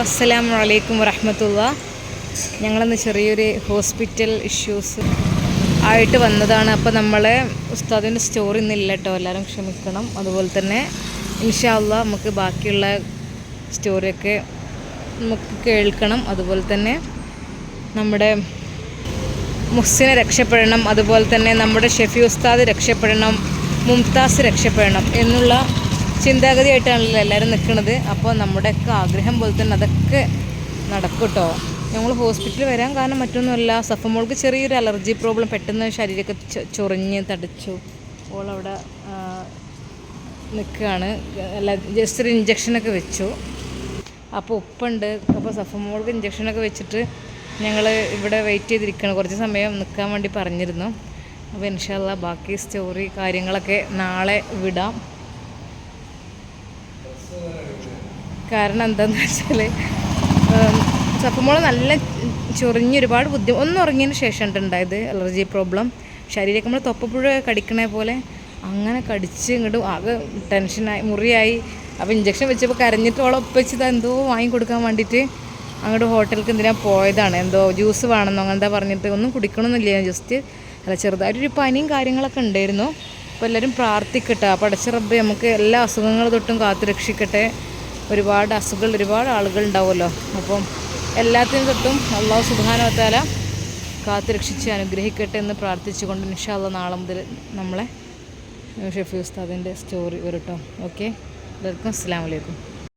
അസ്സലാമു വലൈക്കും വറഹമത്തുള്ള. ഞങ്ങളന്ന് ചെറിയൊരു ഹോസ്പിറ്റൽ ഇഷ്യൂസ് ആയിട്ട് വന്നതാണ്. അപ്പോൾ നമ്മളെ ഉസ്താദിന്റെ സ്റ്റോറി ഇന്നില്ല കേട്ടോ എല്ലാവരും ക്ഷമിക്കണം. അതുപോലെ തന്നെ ഇൻഷാല്ല നമുക്ക് ബാക്കിയുള്ള സ്റ്റോറിയൊക്കെ നമുക്ക് കേൾക്കണം. അതുപോലെ തന്നെ നമ്മുടെ മുസ്സിനെ രക്ഷപ്പെടണം. അതുപോലെ തന്നെ നമ്മുടെ ഷെഫി ഉസ്താദ് രക്ഷപ്പെടണം. മുംതാസ് രക്ഷപ്പെടണം. എന്നുള്ള ചിന്താഗതിയായിട്ടാണല്ലോ എല്ലാവരും നിൽക്കുന്നത് അപ്പോൾ നമ്മുടെയൊക്കെ ആഗ്രഹം പോലെ തന്നെ അതൊക്കെ നടക്കും കേട്ടോ ഞങ്ങൾ ഹോസ്പിറ്റലിൽ വരാൻ കാരണം മറ്റൊന്നുമല്ല. സഫമോൾക്ക് ചെറിയൊരു അലർജി പ്രോബ്ലം പെട്ടെന്ന് ശരീരമൊക്കെ ചൊറിഞ്ഞ് തടിച്ചു. ഓളവിടെ നിൽക്കുകയാണ് അല്ല ജസ്റ്റ് ഒരു ഇഞ്ചക്ഷനൊക്കെ വെച്ചു. അപ്പോൾ ഉപ്പുണ്ട്. അപ്പോൾ സഫമോൾക്ക് ഇഞ്ചക്ഷനൊക്കെ വെച്ചിട്ട് ഞങ്ങൾ ഇവിടെ വെയിറ്റ് ചെയ്തിരിക്കുകയാണ് കുറച്ച് സമയം നിൽക്കാൻ വേണ്ടി പറഞ്ഞിരുന്നു. അപ്പോൾ ഇൻഷാല്ല ബാക്കി സ്റ്റോറി കാര്യങ്ങളൊക്കെ നാളെ വിടാം. കാരണം എന്താണെന്ന് വെച്ചാൽ ചപ്പമുള നല്ല ചൊറിഞ്ഞ് ഒരുപാട് ബുദ്ധി ഒന്ന് ഉറങ്ങിയതിന് ശേഷം ഉണ്ടായത് അലർജി പ്രോബ്ലം. ശരീരമൊക്കെ നമ്മൾ തൊപ്പപ്പുഴ കടിക്കണ പോലെ അങ്ങനെ കടിച്ച് ഇങ്ങോട്ട് ആകെ ടെൻഷനായി മുറിയായി. അപ്പോൾ ഇഞ്ചക്ഷൻ വെച്ചപ്പോൾ കരഞ്ഞിട്ട് ഓളെ ഒപ്പിച്ചത് എന്തോ വാങ്ങി കൊടുക്കാൻ വേണ്ടിയിട്ട് അങ്ങോട്ട് ഹോട്ടലിലേക്ക് എന്തിനാ പോയതാണ്. എന്തോ ജ്യൂസ് വേണമെന്നോ അങ്ങനെന്താ പറഞ്ഞിട്ട് ഒന്നും കുടിക്കണമെന്നില്ല ജസ്റ്റ് അല്ല ചെറുതായിട്ടൊരു പനിയും കാര്യങ്ങളൊക്കെ ഉണ്ടായിരുന്നു. അപ്പോൾ എല്ലാവരും പ്രാർത്ഥിക്കട്ടെ. പടച്ച റബ്ബ് നമുക്ക് എല്ലാ അസുഖങ്ങൾ തൊട്ടും കാത്തു രക്ഷിക്കട്ടെ ഒരുപാട് അസുഖങ്ങൾ ഒരുപാട് ആളുകൾ ഉണ്ടാവുമല്ലോ. അപ്പം എല്ലാത്തിനും തൊട്ടും അള്ളാഹു സുബാനവത്താല കാത്തു രക്ഷിച്ച് അനുഗ്രഹിക്കട്ടെ എന്ന് പ്രാർത്ഥിച്ചുകൊണ്ട് നിഷാള്ള നാളെ മുതൽ നമ്മളെ ഷെഫി ഉസ്താദിന്റെ സ്റ്റോറി വരട്ടോ ഓക്കെ? എല്ലാവർക്കും അസ്സാം വലൈക്കും